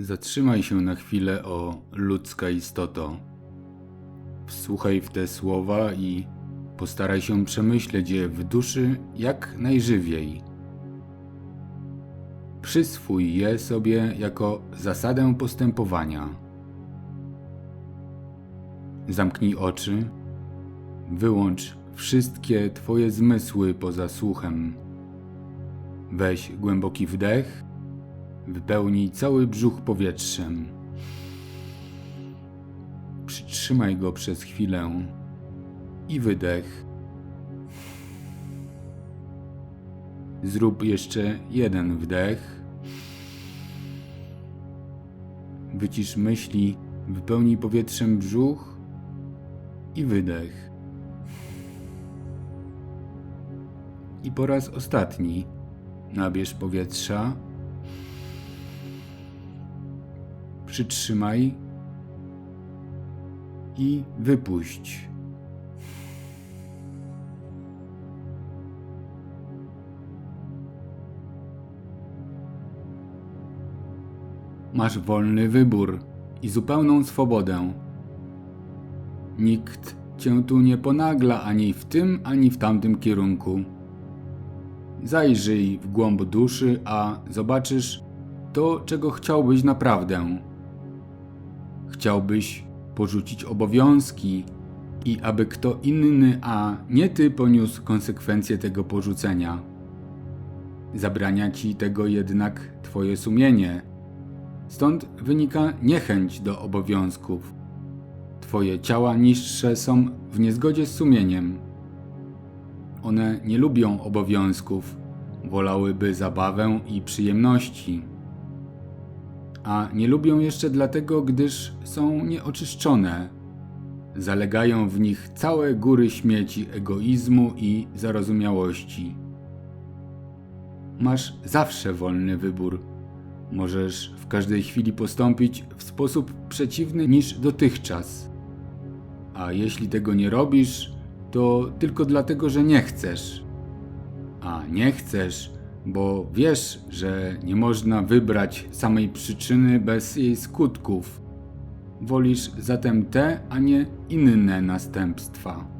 Zatrzymaj się na chwilę, o ludzka istoto. Wsłuchaj w te słowa i postaraj się przemyśleć je w duszy jak najżywiej. Przyswój je sobie jako zasadę postępowania. Zamknij oczy, wyłącz wszystkie Twoje zmysły poza słuchem. Weź głęboki wdech, wypełnij cały brzuch powietrzem. Przytrzymaj go przez chwilę i wydech. Zrób jeszcze jeden wdech. Wycisz myśli, wypełnij powietrzem brzuch i wydech. I po raz ostatni nabierz powietrza. Przytrzymaj i wypuść. Masz wolny wybór i zupełną swobodę. Nikt cię tu nie ponagla ani w tym, ani w tamtym kierunku. Zajrzyj w głąb duszy, a zobaczysz to, czego chciałbyś naprawdę. Chciałbyś porzucić obowiązki i aby kto inny, a nie ty poniósł konsekwencje tego porzucenia. Zabrania ci tego jednak twoje sumienie. Stąd wynika niechęć do obowiązków. Twoje ciała niższe są w niezgodzie z sumieniem. One nie lubią obowiązków, wolałyby zabawę i przyjemności. A nie lubią jeszcze dlatego, gdyż są nieoczyszczone. Zalegają w nich całe góry śmieci egoizmu i zarozumiałości. Masz zawsze wolny wybór. Możesz w każdej chwili postąpić w sposób przeciwny niż dotychczas. A jeśli tego nie robisz, to tylko dlatego, że nie chcesz. A nie chcesz, bo wiesz, że nie można wybrać samej przyczyny bez jej skutków. Wolisz zatem te, a nie inne następstwa.